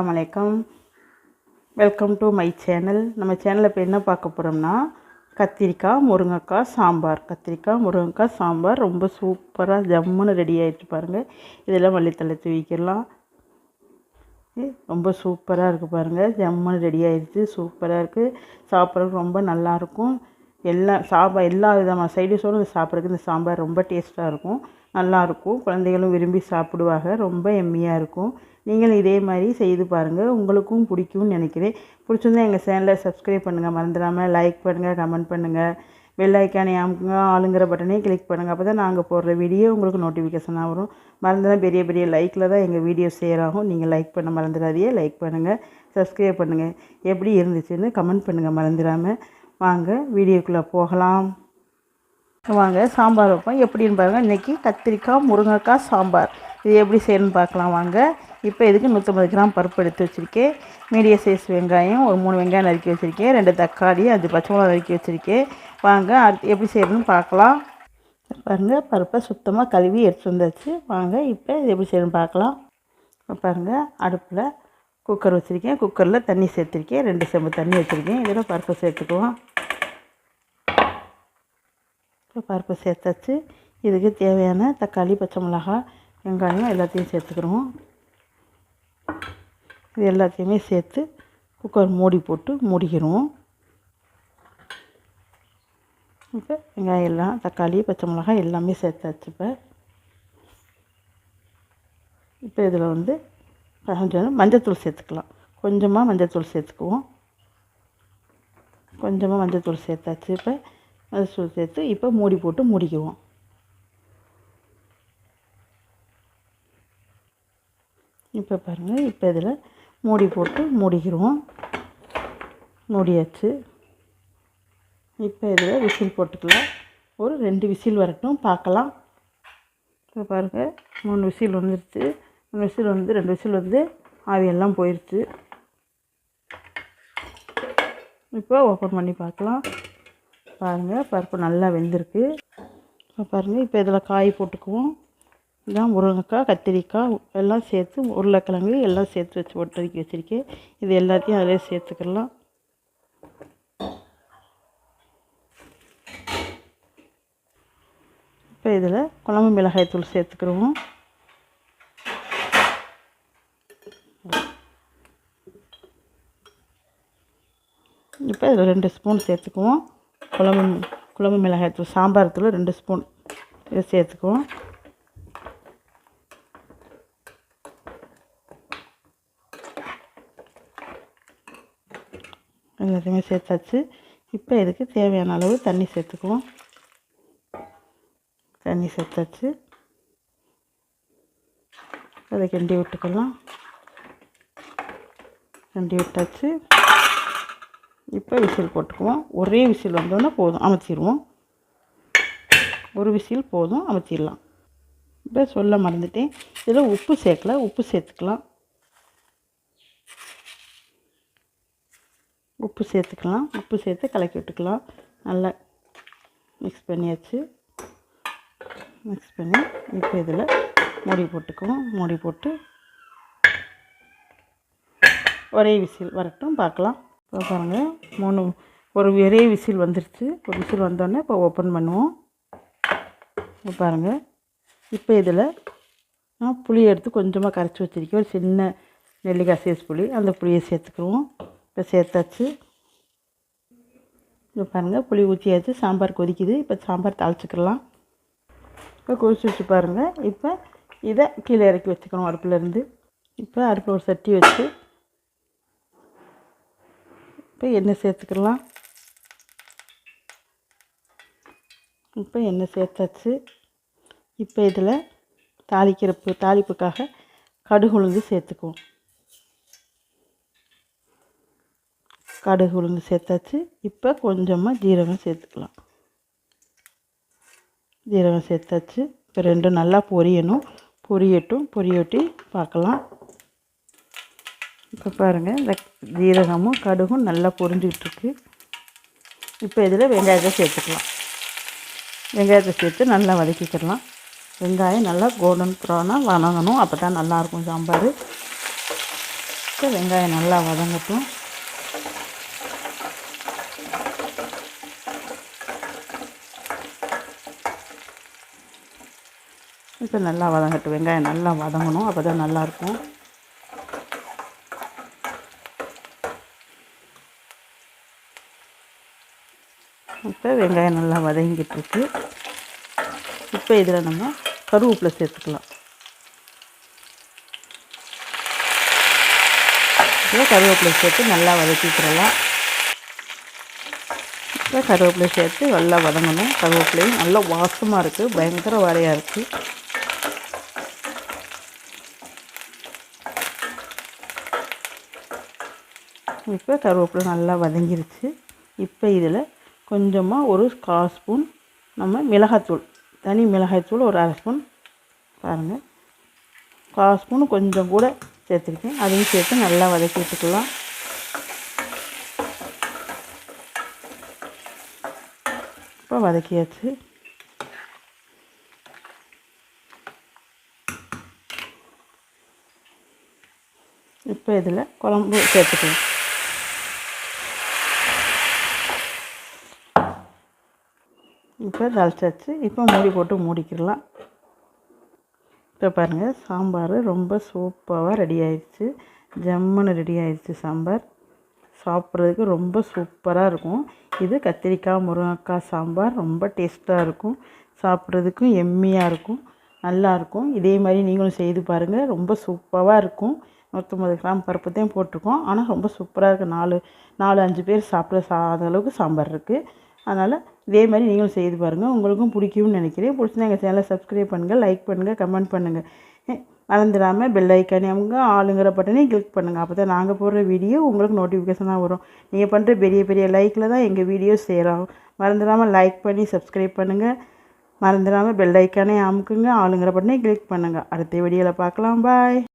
அஸ்ஸலாமு welcome to my channel நம்ம சேனலில் இப்போ என்ன பார்க்க போகிறோம்னா கத்திரிக்காய் முருங்கைக்காய் சாம்பார். கத்திரிக்காய் முருங்கைக்காய் சாம்பார் ரொம்ப சூப்பராக ஜம்முன்னு ரெடி ஆகிட்டு பாருங்கள் இதெல்லாம் மல்லித்தலை தூவிக்கிடலாம் ரொம்ப சூப்பராக இருக்குது பாருங்கள் ஜம்முன்னு ரெடி ஆகிடுச்சு சூப்பராக இருக்குது சாப்பிட்றதுக்கு ரொம்ப நல்லாயிருக்கும் எல்லா சாம்பார் எல்லா விதமான சைடிஷோடு சாப்பிட்றதுக்கு இந்த சாம்பார் ரொம்ப டேஸ்ட்டாக இருக்கும். நல்லாயிருக்கும். குழந்தைகளும் விரும்பி சாப்பிடுவாங்க. ரொம்ப எம்மியாக இருக்கும். நீங்களும் இதே மாதிரி செய்து பாருங்கள் உங்களுக்கும் பிடிக்கும்னு நினைக்கிறேன். பிடிச்சிருந்தா எங்கள் சேனலை சப்ஸ்கிரைப் பண்ணுங்கள் மறந்துடாமல் லைக் பண்ணுங்கள் கமெண்ட் பண்ணுங்கள் பெல் ஐக்கானே ஆளுங்கிற பட்டனே கிளிக் பண்ணுங்கள் அப்போ தான் நாங்கள் போடுற வீடியோ உங்களுக்கு நோட்டிஃபிகேஷனாக வரும். மறந்துதான் பெரிய பெரிய லைக்கில் தான் எங்கள் வீடியோ ஷேர் ஆகும். நீங்கள் லைக் பண்ண மறந்துடாதீங்க. லைக் பண்ணுங்கள் சப்ஸ்கிரைப் பண்ணுங்கள் எப்படி இருந்துச்சுன்னு கமெண்ட் பண்ணுங்கள் மறந்துடாமல் வாங்க வீடியோக்குள்ளே போகலாம். வாங்க சாம்பார் வைப்போம். எப்படின்னு பாருங்கள் இன்றைக்கி கத்திரிக்காய் முருங்கைக்காய் சாம்பார். இது எப்படி செய்யணும்னு பார்க்கலாம் வாங்க. இப்போ இதுக்கு நூற்றம்பது கிராம் பருப்பு எடுத்து வச்சுருக்கேன். மீடியம் சைஸ் வெங்காயம் ஒரு மூணு வெங்காயம் நறுக்கி வச்சுருக்கேன். ரெண்டு தக்காளி அஞ்சு பச்சை மிளகா நறுக்கி வச்சுருக்கேன். வாங்க அடுத்து எப்படி செய்யணும்னு பார்க்கலாம். பாருங்கள் பருப்பை சுத்தமாக கழுவி எடுத்து வந்தாச்சு. வாங்க இப்போ இது எப்படி செய்யணும்னு பார்க்கலாம். பாருங்கள் அடுப்பில் குக்கர் வச்சுருக்கேன். குக்கரில் தண்ணி சேர்த்துருக்கேன். ரெண்டு செம்பு தண்ணி வச்சுருக்கேன். இதில் பருப்பை சேர்த்துக்குவோம். இப்போ பருப்பு சேர்த்தாச்சு. இதுக்கு தேவையான தக்காளி பச்சை மிளகாய் வெங்காயம் எல்லாத்தையும் சேர்த்துக்கிறோம் இது எல்லாத்தையுமே சேர்த்து குக்கர் மூடி போட்டு மூடிக்கிறோம் இப்போ வெங்காயம் எல்லாம் தக்காளி பச்சை மிளகாய் எல்லாமே சேர்த்தாச்சு இப்போ. இப்போ இதில் வந்து கொஞ்சம் மஞ்சத்தூள் சேர்த்துக்கலாம். கொஞ்சமாக மஞ்சத்தூள் சேர்த்துக்குவோம். கொஞ்சமாக மஞ்சத்தூள் சேர்த்தாச்சு இப்போ. அது சேர்த்து இப்போ மூடி போட்டு மூடிக்குவோம். இப்போ பாருங்கள் இப்போ இதில் மூடி போட்டு மூடிக்கிடுவோம் மூடியாச்சு. இப்போ இதில் விசில் போட்டுக்கலாம். ஒரு ரெண்டு விசில் வரட்டும் பார்க்கலாம் இப்போ பாருங்கள் மூணு விசில் வந்துருச்சு. மூணு விசில் வந்து ரெண்டு விசில் வந்து ஆவியெல்லாம் போயிடுச்சு இப்போ ஓப்பன் பண்ணி பார்க்கலாம் பாருங்கள் பருப்பு நல்லா வெந்திருக்கு. இப்போ பாருங்கள் இப்போ இதில் காய் போட்டுக்குவோம். இதான் முருங்கைக்காய் கத்திரிக்காய் எல்லாம் சேர்த்து உருளைக்கிழங்கு எல்லாம் சேர்த்து வச்சு ஒட்டடிக்கி வச்சுருக்கேன். இது எல்லாத்தையும் அதிலே சேர்த்துக்கலாம். இப்போ இதில் குழம்பு மிளகாய் தூள் சேர்த்துக்கிடுவோம். இப்போ இதில் ரெண்டு ஸ்பூன் சேர்த்துக்குவோம். குழம்பு குழம்பு மிளகாய் தூள் சாம்பார் தூள் ரெண்டு ஸ்பூன். இதை சேர்த்துக்குவோம். எல்லாத்தையுமே சேர்த்தாச்சு. இப்போ இதுக்கு தேவையான அளவு தண்ணி சேர்த்துக்குவோம். தண்ணி சேர்த்தாச்சு. அதை கிண்டி விட்டுக்கலாம். கிண்டி விட்டாச்சு. இப்போ விசில் போட்டுக்குவோம். ஒரே விசில் வந்தோடனே போதும் அமைச்சிடுவோம் ஒரு விசில் போதும் அமைச்சிடலாம் இப்போ சொல்ல மறந்துட்டேன். இதில் உப்பு சேர்க்கல உப்பு சேர்த்துக்கலாம். உப்பு சேர்த்துக்கலாம் உப்பு சேர்த்து கலக்கி விட்டுக்கலாம். நல்லா மிக்ஸ் பண்ணியாச்சு. மிக்ஸ் பண்ணி இப்போ இதில் மூடி போட்டுக்குவோம். மூடி போட்டு ஒரே விசில் வரட்டும் பார்க்கலாம். இப்போ பாருங்கள் மூணு ஒரு ஒரே விசில் வந்துருச்சு. ஒரு விசில் வந்தோடனே இப்போ ஓப்பன் பண்ணுவோம். இப்போ பாருங்கள் இப்போ இதில் நான் புளி எடுத்து கொஞ்சமாக கரைச்சி வச்சுருக்கேன். ஒரு சின்ன நெல்லிக்காய் சைஸ் புளி அந்த புளியை சேர்த்துக்குவோம் இப்போ சேர்த்தாச்சு. இப்போ பாருங்கள் புளி ஊற்றியாச்சு. சாம்பார் கொதிக்குது. இப்போ சாம்பார் தாளிச்சிக்கலாம் இப்போ கொதிச்சு வச்சு பாருங்கள் இப்போ இதை கீழே இறக்கி வச்சுக்கணும் அடுப்பிலேருந்து. இப்போ அடுப்பில் ஒரு சட்டி வச்சு இப்போ எண்ணெய் சேர்த்துக்கலாம். இப்போ எண்ணெய் சேர்த்தாச்சு. இப்போ இதில் தாளிக்கிறப்பு தாளிப்புக்காக கடுகு உளுந்து சேர்த்துக்குவோம். கடுகு உளுந்து சேர்த்தாச்சு. இப்போ கொஞ்சமாக ஜீரகம் சேர்த்துக்கலாம். ஜீரகம் சேர்த்தாச்சு. இப்போ ரெண்டும் நல்லா பொரியணும். பொரியட்டும் பொரியொட்டி பார்க்கலாம். இப்போ பாருங்கள் இந்த ஜீரகமும் கடுகும் நல்லா பொரிஞ்சிக்கிட்டுருக்கு இப்போ இதில் வெங்காயத்தை சேர்த்துக்கலாம். வெங்காயத்தை சேர்த்து நல்லா வதக்கிக்கிடலாம். வெங்காயம் நல்லா கோல்டன் ப்ரௌனாக வதங்கணும் அப்போ தான் நல்லாயிருக்கும் சாம்பார். இப்போ வெங்காயம் நல்லா வதங்கட்டும். இப்போ நல்லா வதங்கட்டும். வெங்காயம் நல்லா வதங்கணும். அப்போ தான் நல்லாயிருக்கும். இப்போ வெங்காயம் நல்லா வதங்கிட்டுருக்கு. இப்போ இதில் நம்ம கருவேப்பிலை சேர்த்துக்கலாம். இப்போ கருவேப்பிலை சேர்த்து நல்லா வதக்கிக்கிறலாம் இப்போ கருவேப்பிலை சேர்த்து நல்லா வதங்கணும். கருவேப்பிலையும் நல்லா வாசமாக இருக்குது பயங்கர வாடையாக இருக்குது இப்போ கருவேப்பிலை நல்லா வதங்கிருச்சு. இப்போ இதில் கொஞ்சமாக ஒரு கால் ஸ்பூன் நம்ம மிளகாத்தூள் தனி மிளகாய்த்தூள் ஒரு அரை ஸ்பூன். பாருங்கள் கால் ஸ்பூன் கொஞ்சம் கூட சேர்த்துருக்கேன் அதையும் சேர்த்து நல்லா வதக்கி வச்சுக்கலாம் இப்போ வதக்கியாச்சு. இப்போ இதில் குழம்பு சேர்த்துக்கலாம். இப்போ தாளிச்சாச்சு இப்போ மூடி போட்டு மூடிக்கிடலாம். இப்போ பாருங்கள் சாம்பார் ரொம்ப சூப்பராக ரெடி ஆயிடுச்சு. ஜம்முன்னு ரெடி ஆயிடுச்சு சாம்பார். சாப்பிட்றதுக்கு ரொம்ப சூப்பராக இருக்கும். இது கத்திரிக்காய் முருங்கைக்காய் சாம்பார். ரொம்ப டேஸ்ட்டாக இருக்கும். சாப்பிட்றதுக்கும் எம்மியாக இருக்கும். நல்லாயிருக்கும் இதே மாதிரி நீங்களும் செய்து பாருங்கள் ரொம்ப சூப்பராக இருக்கும். நூற்றம்பது கிராம் பருப்பு தான் போட்டிருக்கோம். ஆனால் ரொம்ப சூப்பராக இருக்குது நாலு நாலு அஞ்சு பேர் சாப்பிட சா அளவுக்கு சாம்பார் இருக்குது அதனால் இதே மாதிரி நீங்களும் செய்து பாருங்கள் உங்களுக்கும் பிடிக்கும்னு நினைக்கிறேன். பிடிச்சினா எங்கள் சேனலை சப்ஸ்கிரைப் பண்ணுங்கள் லைக் பண்ணுங்கள் கமெண்ட் பண்ணுங்கள் மறந்துடாமல் பெல் ஐக்கானே அவங்க ஆளுங்கிற பட்டனே கிளிக் பண்ணுங்கள் அப்போ தான் நாங்கள் போடுற வீடியோ உங்களுக்கு நோட்டிஃபிகேஷனாக வரும். நீங்கள் பண்ணுற பெரிய பெரிய லைக்கில் தான் எங்கள் வீடியோ சேரும் மறந்துடாமல் லைக் பண்ணி சப்ஸ்கிரைப் பண்ணுங்கள் மறந்துடாமல் பெல் ஐக்கானே அமுக்குங்க ஆளுங்கிற பட்டனே கிளிக் பண்ணுங்கள் அடுத்த வீடியோவில் பார்க்கலாம். பாய்